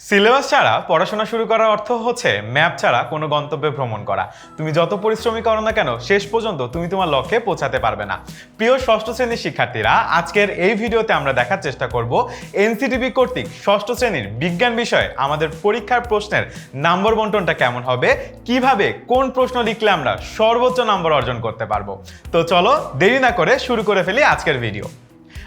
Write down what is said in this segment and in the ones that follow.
Syllabus ছাড়া পড়াশোনা শুরু করার অর্থ হচ্ছে ম্যাপ ছাড়া কোনো গন্তব্যে ভ্রমণ করা। তুমি যত পরিশ্রমী করো না কেন, শেষ পর্যন্ত তুমি তোমার লক্ষ্যে পৌঁছাতে পারবে না। প্রিয় ষষ্ঠ শ্রেণির শিক্ষার্থীরা, আজকের এই ভিডিওতে আমরা দেখার চেষ্টা করব এনসিটিভি কর্তৃক ষষ্ঠ শ্রেণির বিজ্ঞান বিষয়ে আমাদের পরীক্ষার প্রশ্নের নাম্বার বন্টনটা কেমন হবে, কীভাবে কোন প্রশ্ন লিখলে আমরা সর্বোচ্চ নাম্বার অর্জন করতে পারব। তো চলো দেরি না করে শুরু করে ফেলি আজকের ভিডিও।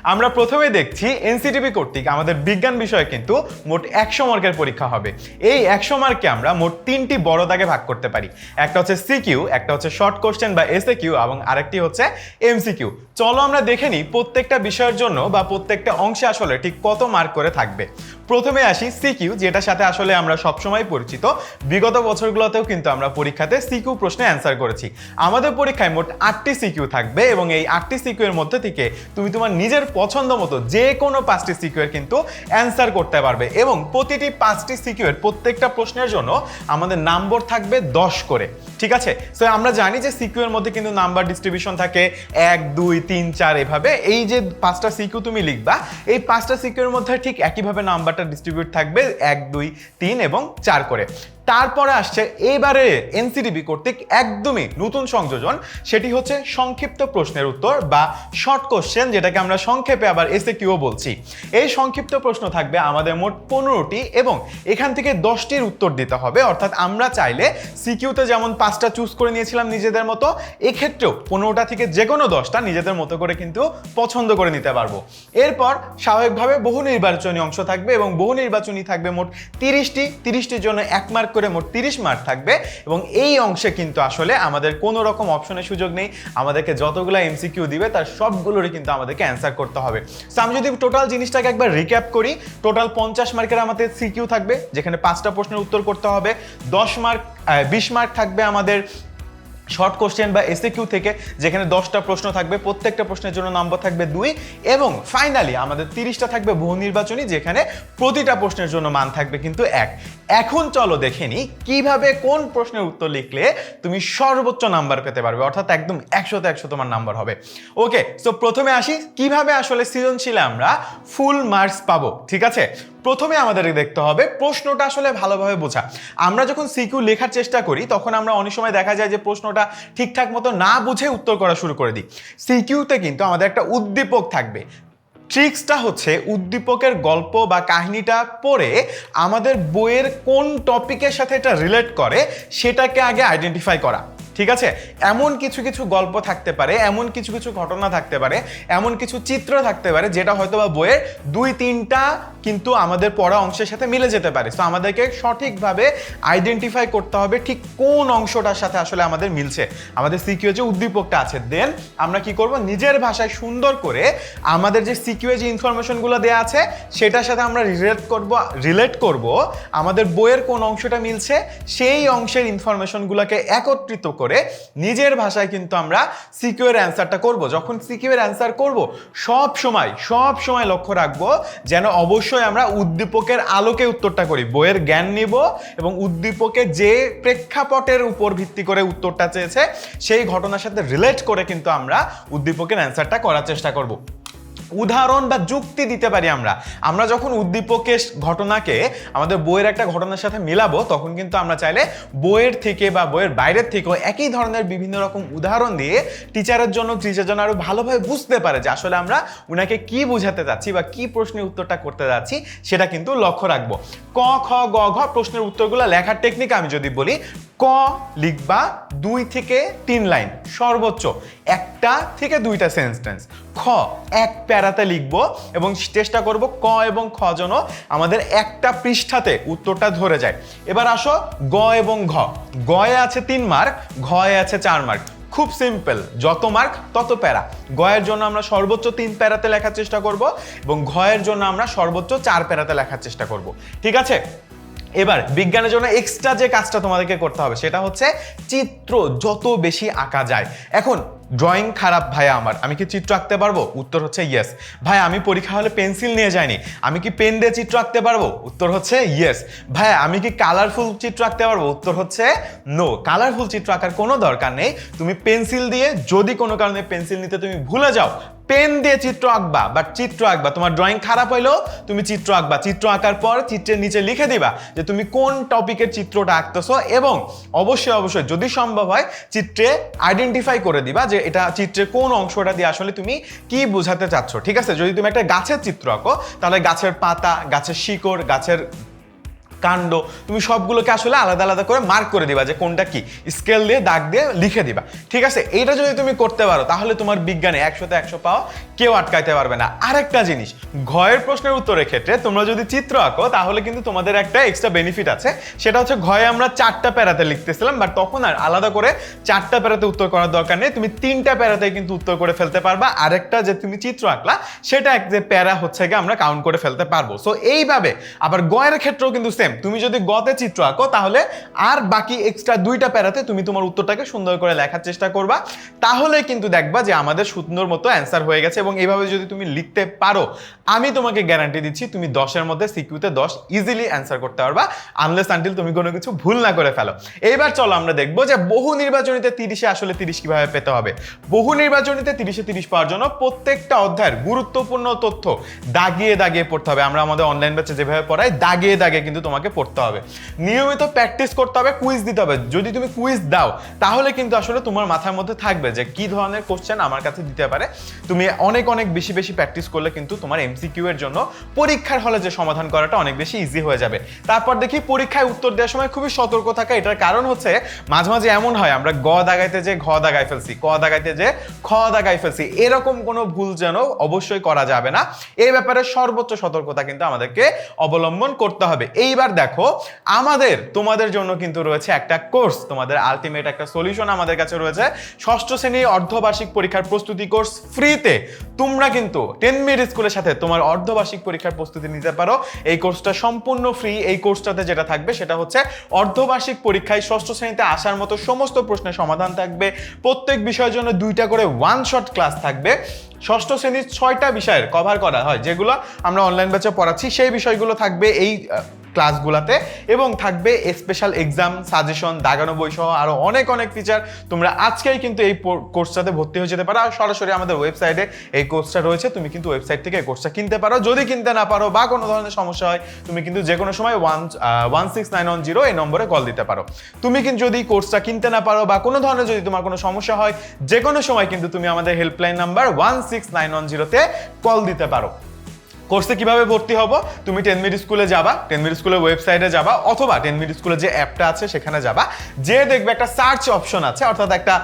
আমরা প্রথমে দেখছি এনসিটিভি কর্তৃক আমাদের বিজ্ঞান বিষয়ে কিন্তু মোট একশো মার্কের পরীক্ষা হবে। এই একশো মার্কে আমরা মোট তিনটি বড় দাগে ভাগ করতে পারি। একটা হচ্ছে সিকিউ একটা হচ্ছে শর্ট কোশ্চেন বা এসএ কিউ এবং আরেকটি হচ্ছে এমসিকিউ চলো আমরা দেখে নিই প্রত্যেকটা বিষয়ের জন্য বা প্রত্যেকটা অংশে আসলে ঠিক কত মার্ক করে থাকবে। প্রথমে আসি সিকিউ, যেটার সাথে আসলে আমরা সবসময় পরিচিত। বিগত বছরগুলোতেও কিন্তু আমরা পরীক্ষাতে সিকিউ প্রশ্নে অ্যান্সার করেছি। আমাদের পরীক্ষায় মোট আটটি সিকিউ থাকবে এবং এই আটটি সিকিউ এর মধ্যে থেকে তুমি তোমার নিজের পছন্দ মতো যে কোনো পাঁচটি সিকিউ এর কিন্তু অ্যান্সার করতে পারবে এবং প্রতিটি পাঁচটি সিকিউ এর প্রত্যেকটা প্রশ্নের জন্য আমাদের নাম্বার থাকবে দশ করে, ঠিক আছে? সো আমরা জানি যে সিকিউ এর মধ্যে কিন্তু নাম্বার ডিস্ট্রিবিউশন থাকে এক, দুই, তিন, চার, এভাবে। এই যে পাঁচটা সিকিউ তুমি লিখবা, এই পাঁচটা সিকিউ এর মধ্যে ঠিক একইভাবে নাম্বারটা ডিস্ট্রিবিউট থাকবে এক দুই তিন এবং চার করে। তারপরে আসছে এবারে এনসিটিভি কর্তৃক একদমই নতুন সংযোজন, সেটি হচ্ছে সংক্ষিপ্ত প্রশ্নের উত্তর বা শর্ট কোশ্চেন যেটাকে আমরা সংক্ষেপে আবার এসে কিউ বলছি। এই সংক্ষিপ্ত প্রশ্ন থাকবে আমাদের মোট পনেরোটি এবং এখান থেকে দশটির উত্তর দিতে হবে। অর্থাৎ আমরা চাইলে সিকিউতে যেমন পাঁচটা চুজ করে নিয়েছিলাম নিজেদের মতো, এক্ষেত্রেও পনেরোটা থেকে যে কোনো দশটা নিজেদের মতো করে কিন্তু পছন্দ করে নিতে পারব। এরপর স্বাভাবিকভাবে বহু নির্বাচনী অংশ থাকবে এবং বহু নির্বাচনী থাকবে মোট তিরিশটি। তিরিশটির জন্য এক মার্ক করে মোট তিরিশ মার্ক থাকবে এবং এই অংশে কিন্তু আসলে আমাদের কোনো রকম অপশনের সুযোগ নেই। আমাদেরকে যতগুলো এমসিকিউ দিবে, তার সবগুলোরই কিন্তু আমাদেরকে অ্যান্সার করতে হবে। সো আমি যদি টোটাল জিনিসটাকে একবার রিক্যাপ করি টোটাল পঞ্চাশ মার্কের আমাদের সিকিউ থাকবে, যেখানে পাঁচটা প্রশ্নের উত্তর করতে হবে। দশ মার্ক বিশ মার্ক থাকবে আমাদের শর্ট কোশ্চেন বা এসএ কিউ থেকে যেখানে দশটা প্রশ্ন থাকবে, প্রত্যেকটা প্রশ্নের জন্য নাম্বার থাকবে দুই এবং ফাইনালি আমাদের তিরিশটা থাকবে বহু নির্বাচনী যেখানে প্রতিটা প্রশ্নের জন্য মান থাকবে কিন্তু এক। এখন চলো দেখে নিই কীভাবে কোন প্রশ্নের উত্তর লিখলে তুমি সর্বোচ্চ নাম্বার পেতে পারবে, অর্থাৎ একদম একশোতে একশো তোমার নাম্বার হবে। ওকে সো প্রথমে আসি, কীভাবে আসলে সৃজনশীলে আমরা ফুল মার্কস পাবো, ঠিক আছে? প্রথমে আমাদের দেখতে হবে প্রশ্নটা আসলে ভালোভাবে বোঝা। আমরা যখন সিকিউ লেখার চেষ্টা করি, তখন আমরা অনেক সময় দেখা যায় যে প্রশ্নটা ঠিকঠাক মতো না বুঝে উত্তর করা শুরু করে দিই। সিকিউতে কিন্তু আমাদের একটা উদ্দীপক থাকবে। ট্রিক্সটা হচ্ছে উদ্দীপকের গল্প বা কাহিনীটা পড়ে আমাদের বইয়ের কোন টপিকের সাথে এটা রিলেট করে, সেটাকে আগে আইডেন্টিফাই করা। ঠিক আছে? এমন কিছু কিছু গল্প থাকতে পারে, এমন কিছু কিছু ঘটনা থাকতে পারে, এমন কিছু চিত্র থাকতে পারে, যেটা হয়তো বা বইয়ের দুই, তিনটা কিন্তু আমাদের পড়া অংশের সাথে মিলে যেতে পারে। তো আমাদেরকে সঠিকভাবে আইডেন্টিফাই করতে হবে ঠিক কোন অংশটার সাথে আসলে আমাদের মিলছে। আমাদের সিকিউ যে উদ্দীপকটা আছে দেন আমরা কি করব? নিজের ভাষায় সুন্দর করে আমাদের যে সিকিউ যে ইনফরমেশনগুলো দেওয়া আছে, সেটার সাথে আমরা রিলেট করব রিলেট করব আমাদের বইয়ের কোন অংশটা মিলছে, সেই অংশের ইনফরমেশনগুলোকে একত্রিত করে নিজের ভাষায় কিন্তু আমরা সিকিউর অ্যান্সারটা করব। যখন সিকিউর অ্যান্সার করব, সব সময় সব সময় লক্ষ্য রাখব যেন অবশ্যই আমরা উদ্দীপকের আলোকে উত্তরটা করি। বইয়ের জ্ঞান নিব এবং উদ্দীপকে যে প্রেক্ষাপটের উপর ভিত্তি করে উত্তরটা চেয়েছে, সেই ঘটনার সাথে রিলেট করে কিন্তু আমরা উদ্দীপকের অ্যান্সারটা করার চেষ্টা করব। উদাহরণ বা যুক্তি দিতে পারি আমরা। আমরা যখন উদ্দীপকের ঘটনাকে, আমাদের বইয়ের একটা ঘটনার সাথে মিলাবো, তখন কিন্তু আমরা চাইলে বইয়ের থেকে বা বইয়ের বাইরের থেকেও একই ধরনের বিভিন্ন রকম উদাহরণ দিয়ে টিচারের জন্য টিচার যেন আরও ভালোভাবে বুঝতে পারে যে আসলে আমরা উনাকে কি বোঝাতে যাচ্ছি বা কি প্রশ্নের উত্তরটা করতে যাচ্ছি, সেটা কিন্তু লক্ষ্য রাখব। ক, খ, গ, ঘ প্রশ্নের উত্তরগুলো লেখার টেকনিক আমি যদি বলি ক লিখবা দুই থেকে তিন লাইন, সর্বোচ্চ। একটা থেকে দুইটা সেন্টেন্স খ, এক প্যারাতে লিখব এবং চেষ্টা করব ক এবং খ যেন আমাদের একটা পৃষ্ঠাতে উত্তরটা ধরে যায়। এবার আসো গ এবং ঘ। গয়ে আছে তিন মার্ক ঘয়ে আছে চার মার্ক খুব সিম্পল যত মার্ক তত প্যারা। গয়ের জন্য আমরা সর্বোচ্চ তিন প্যারাতে লেখার চেষ্টা করব এবং ঘয়ের জন্য আমরা সর্বোচ্চ চার প্যারাতে লেখার চেষ্টা করব। ঠিক আছে? এবার বিজ্ঞানের জন্য এক্সট্রা যে কাজটা তোমাদেরকে করতে হবে, সেটা হচ্ছে চিত্র যত বেশি আঁকা যায়। এখন ড্রয়িং খারাপ ভাইয়া আমার, আমি কি চিত্র আঁকতে পারব? উত্তর হচ্ছে ইয়েস ভাই, আমি পরীক্ষা হলে পেন্সিল নিয়ে যাইনি, আমি কি পেন দিয়ে চিত্র আঁকতে পারব? উত্তর হচ্ছে ইয়েস ভাই, আমি কি কালারফুল চিত্র আঁকতে পারব? উত্তর হচ্ছে নো কালারফুল চিত্র আঁকার কোনো দরকার নেই। তুমি পেন্সিল দিয়ে যদি কোনো কারণে পেন্সিল নিতে তুমি ভুলে যাও পেন দিয়ে চিত্র আঁকবা বা চিত্র আঁকবা। তোমার ড্রয়িং খারাপ হইলেও তুমি চিত্র আঁকবা। চিত্র আঁকার পর চিত্রের নিচে লিখে দিবা যে তুমি কোন টপিকের চিত্রটা আঁকতেছো এবং অবশ্যই অবশ্যই যদি সম্ভব হয় চিত্রে আইডেন্টিফাই করে দিবা যে এটা চিত্রের কোন অংশটা দিয়ে আসলে তুমি কি বোঝাতে চাচ্ছ। ঠিক আছে? যদি তুমি একটা গাছের চিত্র আঁকো, তাহলে গাছের পাতা, গাছের শিকড়, গাছের কাণ্ড, তুমি সবগুলোকে আসলে আলাদা আলাদা করে মার্ক করে দিবা যে কোনটা কি। স্কেল দিয়ে, দাগ দিয়ে লিখে দিবা। ঠিক আছে? এইটা যদি তুমি করতে পারো, তাহলে তোমার বিজ্ঞানে একশোতে একশো পাওয়া কেউ আটকাইতে পারবে না। আরেকটা জিনিস, ঘয়ের প্রশ্নের উত্তরের ক্ষেত্রে তোমরা যদি চিত্র আঁকো, তাহলে কিন্তু তোমাদের একটা এক্সট্রা বেনিফিট আছে। সেটা হচ্ছে ঘয়ে আমরা চারটা প্যারাতে লিখতেছিলাম বাট তখন আর আলাদা করে চারটা প্যারাতে উত্তর করার দরকার নেই। তুমি তিনটা প্যারাতে কিন্তু উত্তর করে ফেলতে পারবা। আরেকটা যে তুমি চিত্র আঁকলা, সেটা এক যে প্যারা হচ্ছে গিয়ে আমরা কাউন্ট করে ফেলতে পারব। সো এইভাবে, আবার গয়ের ক্ষেত্রেও কিন্তু সেম তুমি যদি গতে চিত্র আঁকো, তাহলে আর বাকি এক্সট্রা দুইটা প্যারাতে তুমি তোমার উত্তরটাকে সুন্দর করে লেখার চেষ্টা করবা। তাহলে কিন্তু দেখবা যে আমাদের সুন্দর মতো অ্যান্সার হয়ে গেছে এবং এইভাবে যদি তুমি লিখতে পারো, আমি তোমাকে গ্যারান্টি দিচ্ছি তুমি দশের মধ্যে সিকিউতে দশ ইজিলি অ্যান্সার করতে পারবা আনলেস আনটিল তুমি কোনো কিছু ভুল না করে ফেলো। এইবার চলো আমরা দেখব যে বহু নির্বাচনীতে তিরিশে আসলে তিরিশ কীভাবে পেতে হবে। বহু নির্বাচনীতে তিরিশে তিরিশ পাওয়ার জন্য প্রত্যেকটা অধ্যায়ের গুরুত্বপূর্ণ তথ্য দাগিয়ে দাগিয়ে পড়তে হবে। আমরা আমাদের অনলাইন ব্যাচে যেভাবে পড়াই, দাগিয়ে দাগিয়ে কিন্তু তোমাকে পড়তে হবে। নিয়মিত প্র্যাকটিস করতে হবে কুইজ দিতে হবে। যদি তুমি কুইজ দাও, তাহলে কিন্তু আসলে তোমার মাথার মধ্যে থাকবে যে কি ধরনের কোশ্চেন আমার কাছে দিতে পারে। তুমি অনেক অনেক বেশি বেশি প্র্যাকটিস করলে কিন্তু তোমার এমসিকিউ এর জন্য পরীক্ষার হলে যে সমাধান করাটা অনেক বেশি ইজি হয়ে যাবে। তারপর দেখি পরীক্ষায় উত্তর দেওয়ার সময় খুবই সতর্ক থাকা, এটার কারণ হচ্ছে মাঝে মাঝে এমন হয়, আমরা গ দাগাইতে যে ঘ দাগাই ফেলছি, ক দাগাইতে যে খ দাগাই ফেলছি, এরকম কোনো ভুল যেন অবশ্যই করা যাবে না। এই ব্যাপারে সর্বোচ্চ সতর্কতা কিন্তু আমাদেরকে অবলম্বন করতে হবে। এইবার দেখো, আমাদের, তোমাদের জন্য কিন্তু রয়েছে একটা কোর্স, তোমাদের আলটিমেট একটা সলিউশন আমাদের কাছে রয়েছে। ষষ্ঠ শ্রেণির অর্ধবার্ষিক পরীক্ষার প্রস্তুতি কোর্স ফ্রিতে তোমরা কিন্তু টেন মিনিট স্কুলের সাথে তোমার অর্ধবার্ষিক পরীক্ষার প্রস্তুতি নিতে পারো। এই কোর্সটা সম্পূর্ণ ফ্রি এই কোর্সটাতে যেটা থাকবে সেটা হচ্ছে অর্ধবার্ষিক পরীক্ষায় ষষ্ঠ শ্রেণীতে আসার মতো সমস্ত প্রশ্নের সমাধান থাকবে। প্রত্যেক বিষয়ের জন্য দুইটা করে ওয়ান শট ক্লাস থাকবে। ষষ্ঠ শ্রেণির ছয়টা বিষয়ের কভার করা হয়, যেগুলো আমরা অনলাইন ব্যাচে পড়াচ্ছি। সেই বিষয়গুলো থাকবে এই ক্লাসগুলোতে এবং থাকবে স্পেশাল এক্সাম সাজেশন দাগানো বই সহ আরও অনেক অনেক ফিচার তোমরা আজকেই কিন্তু এই কোর্সটাতে ভর্তি হয়ে যেতে পারো। আর সরাসরি আমাদের ওয়েবসাইটে এই কোর্সটা রয়েছে। তুমি কিন্তু ওয়েবসাইট থেকে এই কোর্সটা কিনতে পারো। যদি কিনতে না পারো বা কোনো ধরনের সমস্যা হয়, তুমি কিন্তু যে কোনো সময় one one six nine one zero এই নম্বরে কল দিতে পারো। তুমি কিন্তু যদি কোর্সটা কিনতে না পারো বা কোনো ধরনের যদি তোমার কোনো সমস্যা হয় যে কোনো সময় কিন্তু তুমি আমাদের helpline number one six nine one জিরোতে কল দিতে পারো। কোর্সে কীভাবে ভর্তি হব? তুমি টেন মিনিট স্কুলে যাবা টেন মিনিট স্কুলের ওয়েবসাইটে যাবা, অথবা টেন মিনিট স্কুলের যে অ্যাপটা আছে সেখানে যাবা। যে দেখবে একটা সার্চ অপশন আছে, অর্থাৎ একটা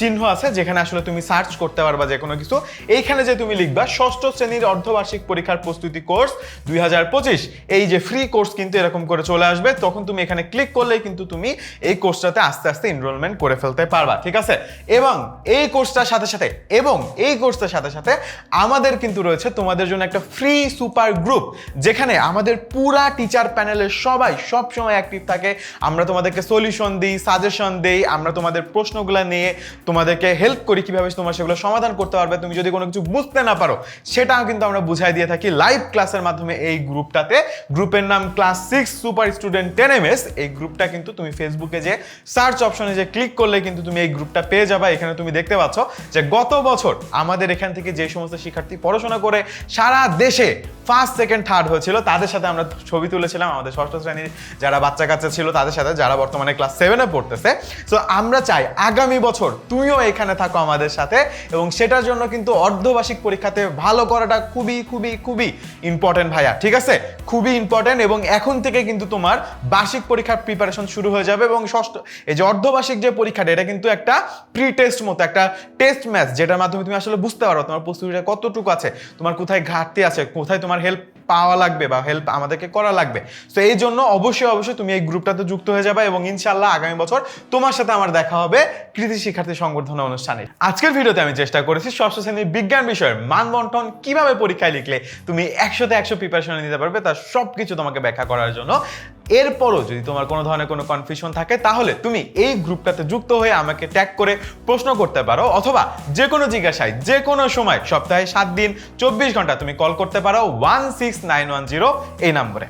চিহ্ন আছে, যেখানে আসলে তুমি সার্চ করতে পারবা যে কোনো কিছু। এইখানে যে তুমি লিখবা, ষষ্ঠ শ্রেণির অর্ধবার্ষিক পরীক্ষার প্রস্তুতি কোর্স দুই হাজার পঁচিশ। এই যে ফ্রি কোর্স কিন্তু এরকম করে চলে আসবে, তখন তুমি এখানে ক্লিক করলেই কিন্তু তুমি এই কোর্সটাতে আস্তে আস্তে এনরোলমেন্ট করে ফেলতে পারবা, ঠিক আছে? এবং এই কোর্সটার সাথে সাথে, এবং এই কোর্সটার সাথে সাথে আমাদের কিন্তু রয়েছে তোমাদের জন্য একটা ফ্রি সুপার গ্রুপ, যেখানে আমাদের পুরা টিচার প্যানেলের সবাই সবসময় অ্যাক্টিভ থাকে। আমরা তোমাদেরকে সলিউশন দিই সাজেশন দিই, আমরা তোমাদের প্রশ্নগুলো নিয়ে তোমাদেরকে হেল্প করি কীভাবে তোমরা সেগুলো সমাধান করতে পারবে। তুমি যদি কোনো কিছু বুঝতে না পারো, সেটাও কিন্তু আমরা বুঝাই দিয়ে থাকি লাইভ ক্লাসের মাধ্যমে এই গ্রুপটাতে। গ্রুপের নাম class six super student ten M S এই গ্রুপটা কিন্তু তুমি ফেসবুকে যে সার্চ অপশনে যে ক্লিক করলে কিন্তু তুমি এই গ্রুপটা পেয়ে যাবা। এখানে তুমি দেখতে পাচ্ছ যে গত বছর আমাদের এখান থেকে যে সমস্ত শিক্ষার্থী পড়াশোনা করে, সারা দেশে ফার্স্ট সেকেন্ড থার্ড হয়েছিল। তাদের সাথে আমরা ছবি তুলেছিলাম, আমাদের ষষ্ঠ শ্রেণির যারা বাচ্চা কাচ্চা ছিল, তাদের সাথে যারা বর্তমানে ক্লাস সেভেনে পড়তেছে। সো আমরা চাই আগামী বছর তুমিও এখানে থাকো আমাদের সাথে এবং সেটার জন্য কিন্তু অর্ধবার্ষিক পরীক্ষাতে ভালো করাটা খুবই খুবই খুবই ইম্পর্টেন্ট ভাইয়া, ঠিক আছে? খুবই ইম্পর্টেন্ট এবং এখন থেকে কিন্তু তোমার বার্ষিক পরীক্ষার প্রিপারেশন শুরু হয়ে যাবে এবং ষষ্ঠ, এই যে অর্ধবার্ষিক যে পরীক্ষাটা, এটা কিন্তু একটা প্রি টেস্ট মতো, একটা টেস্ট ম্যাচ যেটার মাধ্যমে তুমি আসলে বুঝতে পারো তোমার প্রস্তুতিটা কতটুকু আছে, তোমার কোথায় ঘাটতি আছে কোথায় তোমার হেল্প পাওয়া লাগবে বা হেল্প আমাদেরকে করা লাগবে। তো এই জন্য অবশ্যই অবশ্যই তুমি এই গ্রুপটাতে যুক্ত হয়ে যাবে এবং ইনশাল্লাহ আগামী বছর তোমার সাথে আমার দেখা হবে কৃতি শিক্ষার্থী সংবর্ধনা অনুষ্ঠানে। আজকের ভিডিওতে আমি চেষ্টা করেছি ষষ্ঠ শ্রেণির বিজ্ঞান বিষয়ের মান বন্টন কীভাবে পরীক্ষায় লিখলে তুমি একশোতে একশো প্রিপারেশন নিতে পারবে তার সব কিছু তোমাকে ব্যাখ্যা করার জন্য। এরপরও যদি তোমার কোনো ধরনের কোনো কনফিউশন থাকে, তাহলে তুমি এই গ্রুপটাতে যুক্ত হয়ে আমাকে ট্যাগ করে প্রশ্ন করতে পারো অথবা যে কোনো জিজ্ঞাসায় যে কোনো সময়, সপ্তাহে সাত দিন, চব্বিশ ঘণ্টা তুমি কল করতে পারো। ওয়ান নাইন ওয়ান জিরো এই নম্বরে।